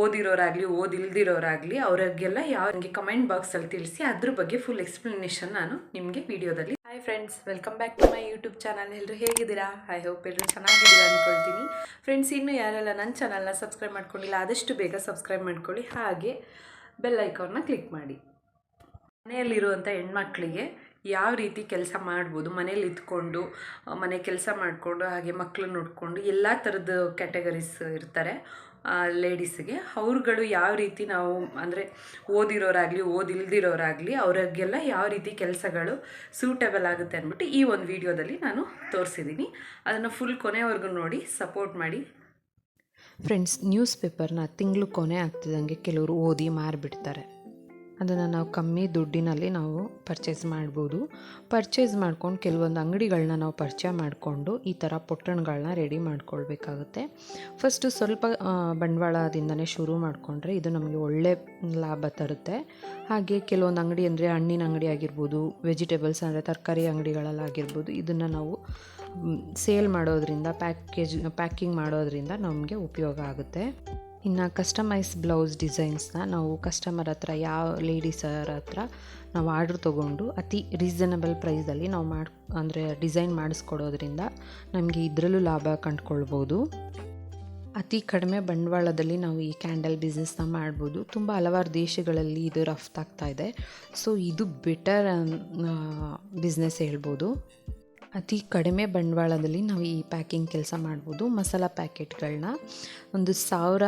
ಓದಿರೋರಾಗಲಿ, ಓದಿಲ್ದಿರೋರಾಗಲಿ, ಅವ್ರಿಗೆಲ್ಲ ಯಾವ ನನಗೆ ಕಮೆಂಟ್ ಬಾಕ್ಸಲ್ಲಿ ತಿಳಿಸಿ, ಅದ್ರ ಬಗ್ಗೆ ಫುಲ್ ಎಕ್ಸ್ಪ್ಲನೇಷನ್ ನಾನು ನಿಮಗೆ ವಿಡಿಯೋದಲ್ಲಿ hi friends welcome back to my YouTube channel ಎಲ್ಲರೂ ಹೇಗಿದ್ದೀರಾ? ಐ ಹೋಪ್ ಎಲ್ಲರೂ ಚೆನ್ನಾಗಿದ್ದೀರಾ ಅಂದ್ಕೊಳ್ತೀನಿ ಫ್ರೆಂಡ್ಸ್ ಇನ್ನೂ ಯಾರೆಲ್ಲ ನನ್ನ ಚಾನಲ್ನ ಸಬ್ಸ್ಕ್ರೈಬ್ ಮಾಡ್ಕೊಂಡಿಲ್ಲ, ಆದಷ್ಟು ಬೇಗ ಸಬ್ಸ್ಕ್ರೈಬ್ ಮಾಡ್ಕೊಳ್ಳಿ. ಹಾಗೆ ಬೆಲ್ ಐಕಾನ್ನ ಕ್ಲಿಕ್ ಮಾಡಿ. ಮನೆಯಲ್ಲಿರುವಂಥ ಹೆಣ್ಮಕ್ಳಿಗೆ ಯಾವ ರೀತಿ ಕೆಲಸ ಮಾಡ್ಬೋದು, ಮನೇಲಿ ಇದ್ಕೊಂಡು ಮನೆ ಕೆಲಸ ಮಾಡಿಕೊಂಡು, ಹಾಗೆ ಮಕ್ಕಳನ್ನ ನೋಡಿಕೊಂಡು ಎಲ್ಲ ಥರದ ಕ್ಯಾಟಗರೀಸ್ ಇರ್ತಾರೆ ಲೇಡೀಸ್ಗೆ ಅವ್ರುಗಳು ಯಾವ ರೀತಿ ನಾವು, ಅಂದರೆ ಓದಿರೋರಾಗಲಿ, ಓದಿಲ್ದಿರೋರಾಗಲಿ, ಅವ್ರಿಗೆಲ್ಲ ಯಾವ ರೀತಿ ಕೆಲಸಗಳು ಸೂಟಬಲ್ ಆಗುತ್ತೆ ಅಂದ್ಬಿಟ್ಟು ಈ ಒಂದು ವಿಡಿಯೋದಲ್ಲಿ ನಾನು ತೋರಿಸಿದ್ದೀನಿ. ಅದನ್ನು ಫುಲ್ ಕೊನೆವರೆಗೂ ನೋಡಿ ಸಪೋರ್ಟ್ ಮಾಡಿ. ಫ್ರೆಂಡ್ಸ್ ನ್ಯೂಸ್ ಪೇಪರ್ನ ತಿಂಗಳು ಕೊನೆ ಆಗ್ತಿದ್ದಂಗೆ ಕೆಲವರು ಓದಿ ಮಾರಿಬಿಡ್ತಾರೆ. ಅದನ್ನು ನಾವು ಕಮ್ಮಿ ದುಡ್ಡಿನಲ್ಲಿ ನಾವು ಪರ್ಚೇಸ್ ಮಾಡ್ಬೋದು. ಪರ್ಚೇಸ್ ಮಾಡ್ಕೊಂಡು ಕೆಲವೊಂದು ಅಂಗಡಿಗಳನ್ನ ನಾವು ಪರಿಚಯ ಮಾಡಿಕೊಂಡು ಈ ಥರ ಪೊಟ್ಟಣಗಳನ್ನ ರೆಡಿ ಮಾಡ್ಕೊಳ್ಬೇಕಾಗುತ್ತೆ. ಫಸ್ಟು ಸ್ವಲ್ಪ ಬಂಡವಾಳದಿಂದನೇ ಶುರು ಮಾಡಿಕೊಂಡ್ರೆ ಇದು ನಮಗೆ ಒಳ್ಳೆ ಲಾಭ ತರುತ್ತೆ. ಹಾಗೆ ಕೆಲವೊಂದು ಅಂಗಡಿ ಅಂದರೆ ಹಣ್ಣಿನ ಅಂಗಡಿ ಆಗಿರ್ಬೋದು ವೆಜಿಟೇಬಲ್ಸ್ ಅಂದರೆ ತರಕಾರಿ ಅಂಗಡಿಗಳಲ್ಲಾಗಿರ್ಬೋದು ಇದನ್ನು ನಾವು ಸೇಲ್ ಮಾಡೋದ್ರಿಂದ ಪ್ಯಾಕೇಜ್ ಪ್ಯಾಕಿಂಗ್ ಮಾಡೋದ್ರಿಂದ ನಮಗೆ ಉಪಯೋಗ ಆಗುತ್ತೆ. ಇನ್ನು ಕಸ್ಟಮೈಸ್ ಬ್ಲೌಸ್ ಡಿಸೈನ್ಸ್ನ ನಾವು ಕಸ್ಟಮರ್ ಹತ್ರ, ಯಾವ ಲೇಡೀಸರ ಹತ್ರ ನಾವು ಆರ್ಡ್ರ್ ತೊಗೊಂಡು ಅತಿ ರೀಸನಬಲ್ ಪ್ರೈಸಲ್ಲಿ ನಾವು ಮಾಡಿ, ಅಂದರೆ ಡಿಸೈನ್ ಮಾಡಿಸ್ಕೊಡೋದ್ರಿಂದ ನಮಗೆ ಇದರಲ್ಲೂ ಲಾಭ ಕಂಡುಕೊಳ್ಬೋದು. ಅತಿ ಕಡಿಮೆ ಬಂಡವಾಳದಲ್ಲಿ ನಾವು ಈ ಕ್ಯಾಂಡಲ್ ಬಿಸ್ನೆಸ್ನ ಮಾಡ್ಬೋದು. ತುಂಬ ಹಲವಾರು ದೇಶಗಳಲ್ಲಿ ಇದು ರಫ್ತಾಗ್ತಾ ಇದೆ. ಸೊ ಇದು ಬೆಟರ್ ಬಿಸ್ನೆಸ್ ಹೇಳ್ಬೋದು. ಅತಿ ಕಡಿಮೆ ಬಂಡವಾಳದಲ್ಲಿ ನಾವು ಈ ಪ್ಯಾಕಿಂಗ್ ಕೆಲಸ ಮಾಡ್ಬೋದು, ಮಸಾಲ ಪ್ಯಾಕೆಟ್ಗಳನ್ನ. ಒಂದು ಸಾವಿರ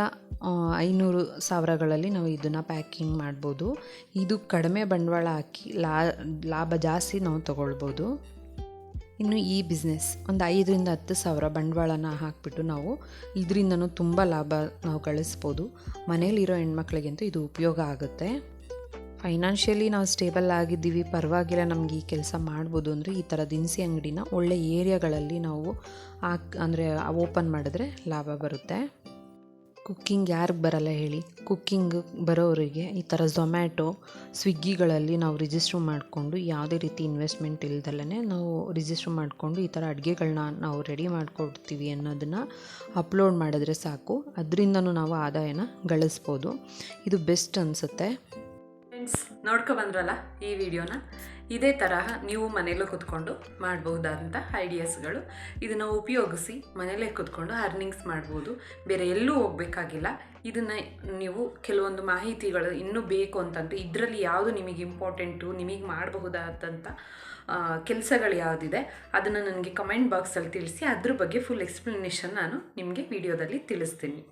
ಐನೂರು ಸಾವಿರಗಳಲ್ಲಿ ನಾವು ಇದನ್ನು ಪ್ಯಾಕಿಂಗ್ ಮಾಡ್ಬೋದು. ಇದು ಕಡಿಮೆ ಬಂಡವಾಳ ಹಾಕಿ ಲಾ, ಲಾಭ ಜಾಸ್ತಿ ನಾವು ತಗೊಳ್ಬೋದು. ಇನ್ನು ಈ ಬಿಸ್ನೆಸ್, ಒಂದು ಐದರಿಂದ ಹತ್ತು ಸಾವಿರ ಬಂಡವಾಳನ ಹಾಕಿಬಿಟ್ಟು ನಾವು ಇದರಿಂದನೂ ತುಂಬ ಲಾಭ ನಾವು ಗಳಿಸ್ಬೋದು. ಮನೇಲಿರೋ ಹೆಣ್ಮಕ್ಳಿಗಂತೂ ಇದು ಉಪಯೋಗ ಆಗುತ್ತೆ. ಫೈನಾನ್ಷಿಯಲಿ ನಾವು ಸ್ಟೇಬಲ್ ಆಗಿದ್ದೀವಿ, ಪರವಾಗಿಲ್ಲ ನಮಗೆ ಈ ಕೆಲಸ ಮಾಡ್ಬೋದು ಅಂದರೆ ಈ ಥರ ದಿನಸಿ ಅಂಗಡಿನ ಒಳ್ಳೆ ಏರಿಯಾಗಳಲ್ಲಿ ನಾವು ಹಾಕ್, ಅಂದರೆ ಓಪನ್ ಮಾಡಿದ್ರೆ ಲಾಭ ಬರುತ್ತೆ. ಕುಕ್ಕಿಂಗ್ ಯಾರಿಗೆ ಬರಲ್ಲ ಹೇಳಿ? ಕುಕ್ಕಿಂಗ್ ಬರೋರಿಗೆ ಈ ಥರ ಝೊಮ್ಯಾಟೊ ಸ್ವಿಗ್ಗಿಗಳಲ್ಲಿ ನಾವು ರಿಜಿಸ್ಟ್ರ್ ಮಾಡಿಕೊಂಡು ಯಾವುದೇ ರೀತಿ ಇನ್ವೆಸ್ಟ್ಮೆಂಟ್ ಇಲ್ದಲೇ ನಾವು ರಿಜಿಸ್ಟ್ರ್ ಮಾಡಿಕೊಂಡು ಈ ಥರ ಅಡುಗೆಗಳನ್ನ ನಾವು ರೆಡಿ ಮಾಡಿಕೊಡ್ತೀವಿ ಅನ್ನೋದನ್ನು ಅಪ್ಲೋಡ್ ಮಾಡಿದ್ರೆ ಸಾಕು. ಅದರಿಂದನೂ ನಾವು ಆದಾಯನ ಗಳಿಸ್ಬೋದು. ಇದು ಬೆಸ್ಟ್ ಅನಿಸುತ್ತೆ. ನೋಡ್ಕೊ ಬಂದ್ರಲ್ಲ ಈ ವಿಡಿಯೋನ? ಇದೇ ತರಹ ನೀವು ಮನೇಲೂ ಕೂತ್ಕೊಂಡು ಮಾಡಬಹುದಾದಂಥ ಐಡಿಯಾಸ್ಗಳು. ಇದನ್ನು ಉಪಯೋಗಿಸಿ ಮನೇಲೇ ಕೂತ್ಕೊಂಡು ಅರ್ನಿಂಗ್ಸ್ ಮಾಡ್ಬೋದು. ಬೇರೆ ಎಲ್ಲೂ ಹೋಗಬೇಕಾಗಿಲ್ಲ. ಇದನ್ನು ನೀವು ಕೆಲವೊಂದು ಮಾಹಿತಿಗಳು ಇನ್ನೂ ಬೇಕು ಅಂತಂದರೆ ಇದರಲ್ಲಿ ಯಾವುದು ನಿಮಗೆ ಇಂಪಾರ್ಟೆಂಟು, ನಿಮಗೆ ಮಾಡಬಹುದಾದಂಥ ಕೆಲಸಗಳು ಯಾವುದಿದೆ ಅದನ್ನು ನನಗೆ ಕಮೆಂಟ್ ಬಾಕ್ಸಲ್ಲಿ ತಿಳಿಸಿ ಅದ್ರ ಬಗ್ಗೆ ಫುಲ್ ಎಕ್ಸ್ಪ್ಲನೇಷನ್ ನಾನು ನಿಮಗೆ ವಿಡಿಯೋದಲ್ಲಿ ತಿಳಿಸ್ತೀನಿ.